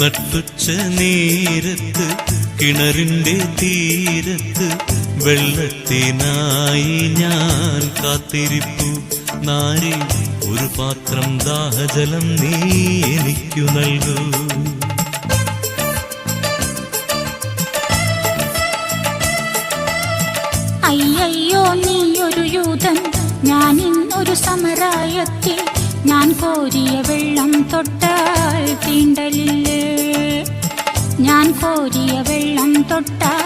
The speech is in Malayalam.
നട്ടുച്ച നേരത്ത് കിണറിന്റെ തീരത്ത് വെള്ളത്തിനായി ഞാൻ കാത്തിരിപ്പു. നാരി ഒരു പാത്രം ദാഹജലം നീ എനിക്കു നൽകൂ. അയ്യോ നീ ഒരു യൂതൻ. ഞാൻ ഇന്നൊരു സമരായത്തിൽ. ഞാൻ കോരിയ വെള്ളം തീണ്ടലില്ലേ ഞാൻ കോരിയ വെള്ളം തൊട്ടാൽ തീണ്ടലില്ലേ